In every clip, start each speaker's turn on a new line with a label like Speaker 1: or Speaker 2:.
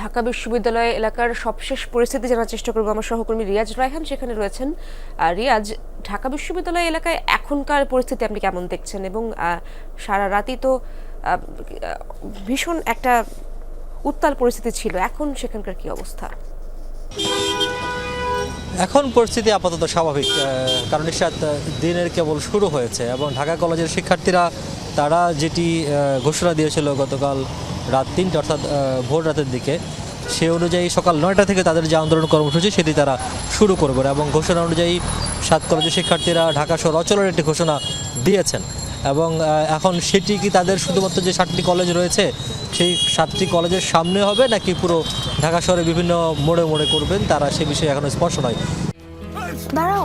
Speaker 1: ঢাকা বিশ্ববিদ্যালয় এলাকার সবশেষ পরিস্থিতি জানার চেষ্টা করব আমার সহকর্মী রিয়াজ রায়হান সেখানে রয়েছেন। রিয়াজ ঢাকা বিশ্ববিদ্যালয় এলাকায় এখনকার পরিস্থিতি আপনি কেমন দেখছেন? এবং সারা রাতই তো ভীষণ একটা উত্তাল পরিস্থিতি ছিল। এখন সেখানকার কি অবস্থা?
Speaker 2: এখন পরিস্থিতি আপাতত স্বাভাবিক কারণ আহ, দিনের কেবল শুরু হয়েছে এবং ঢাকা কলেজের শিক্ষার্থীরা তারা যেটি ঘোষণা দিয়েছিল গতকাল রাত তিনটে, অর্থাৎ ভোর রাতের দিকে, সে অনুযায়ী সকাল নয়টা থেকে তাদের যে আন্দোলন কর্মসূচি সেটি তারা শুরু করবে এবং ঘোষণা অনুযায়ী সাত কলেজের শিক্ষার্থীরা ঢাকা শহর অচলের একটি ঘোষণা দিয়েছেন। এবং এখন সেটি কি তাদের শুধুমাত্র যে সাতটি কলেজ রয়েছে, সেই সাতটি কলেজের সামনে হবে নাকি পুরো ঢাকা শহরে বিভিন্ন মোড়ে মোড়ে করবেন, তারা সে বিষয়ে এখনও স্পষ্ট নয়।
Speaker 1: দাঁড়াও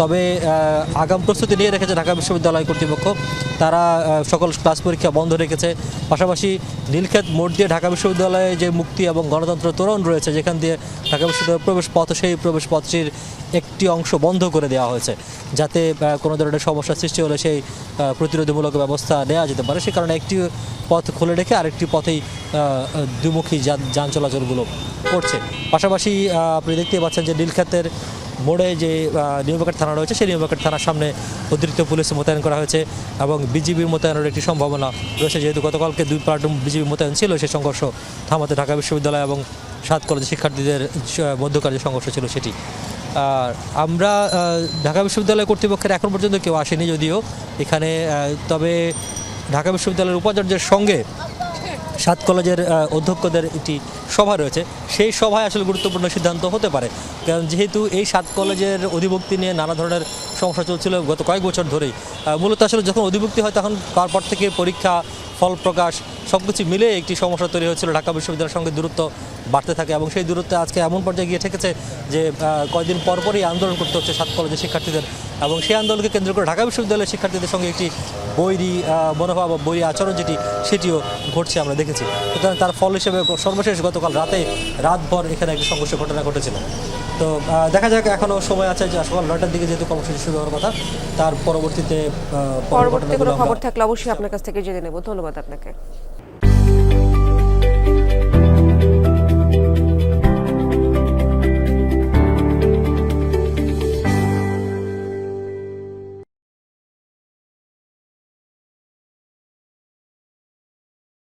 Speaker 2: তবে আগাম প্রস্তুতি নিয়ে রেখেছে ঢাকা বিশ্ববিদ্যালয় কর্তৃপক্ষ। তারা সকল ক্লাস পরীক্ষা বন্ধ রেখেছে। পাশাপাশি নীলক্ষেত মোড় দিয়ে ঢাকা বিশ্ববিদ্যালয়ে যে মুক্তি এবং গণতন্ত্র তোরণ রয়েছে, যেখান দিয়ে ঢাকা বিশ্ববিদ্যালয়ের প্রবেশ পথ, সেই প্রবেশ পথটির একটি অংশ বন্ধ করে দেওয়া হয়েছে। যাতে কোনো ধরনের সমস্যার সৃষ্টি হলে সেই প্রতিরোধমূলক ব্যবস্থা নেওয়া যেতে পারে। সে কারণে একটি পথ খুলে রেখে আরেকটি পথেই দুমুখী যান চলাচলগুলো করছে। পাশাপাশি আপনি দেখতেই পাচ্ছেন যে নীলক্ষেতের মোড়ে যে নিউমার্কেট থানা রয়েছে, সেই নিউমার্কেট থানার সামনে অতিরিক্ত পুলিশ মোতায়েন করা হয়েছে এবং বিজিবির মোতায়েনের একটি সম্ভাবনা রয়েছে। যেহেতু গতকালকে দুই প্লাটুন বিজিবি মোতায়েন ছিল সেই সংঘর্ষ থামাতে ঢাকা বিশ্ববিদ্যালয় এবং সাত কলেজের শিক্ষার্থীদের মধ্যকার যে সংঘর্ষ ছিল সেটি। আর আমরা ঢাকা বিশ্ববিদ্যালয় কর্তৃপক্ষের এখন পর্যন্ত কেউ আসেনি যদিও এখানে তবে ঢাকা বিশ্ববিদ্যালয়ের উপাচার্যের সঙ্গে সাত কলেজের অধ্যক্ষদের একটি সভা রয়েছে। সেই সভায় আসলে গুরুত্বপূর্ণ সিদ্ধান্ত হতে পারে। কারণ যেহেতু এই সাত কলেজের অধিভুক্তি নিয়ে নানা ধরনের সমস্যা চলছিল গত কয়েক বছর ধরেই মূলত আসলে যখন অধিভুক্তি হয় তখন তারপর থেকে পরীক্ষা ফল প্রকাশ সব কিছু মিলে একটি সমস্যা তৈরি হয়েছিল। ঢাকা বিশ্ববিদ্যালয়ের সঙ্গে দূরত্ব বাড়তে থাকে এবং সেই দূরত্বে আজকে এমন পর্যায়ে গিয়ে ঠেকেছে যে কয়েকদিন পরপরই আন্দোলন করতে হচ্ছে সাত কলেজের শিক্ষার্থীদের এবং সেই আন্দোলনকে কেন্দ্র করে ঢাকা বিশ্ববিদ্যালয়ের শিক্ষার্থীদের সঙ্গে একটি বৈরী মনোভাব বা বৈরী আচরণ যেটি, সেটিও ঘটছে আমরা দেখেছি। সুতরাং তার ফল হিসেবে সর্বশেষ গতকাল রাতে রাতভর এখানে একটি সংঘর্ষের ঘটনা ঘটেছিল। তো আহ, দেখা যাক এখনও সময় আছে যে সকাল নয়টার দিকে যেহেতু কর্মসূচি শুরু হওয়ার কথা তার পরবর্তীতে
Speaker 1: পরবর্তী কোনো খবর থাকলে অবশ্যই আপনার কাছ থেকে জেনে নেব। ধন্যবাদ আপনাকে।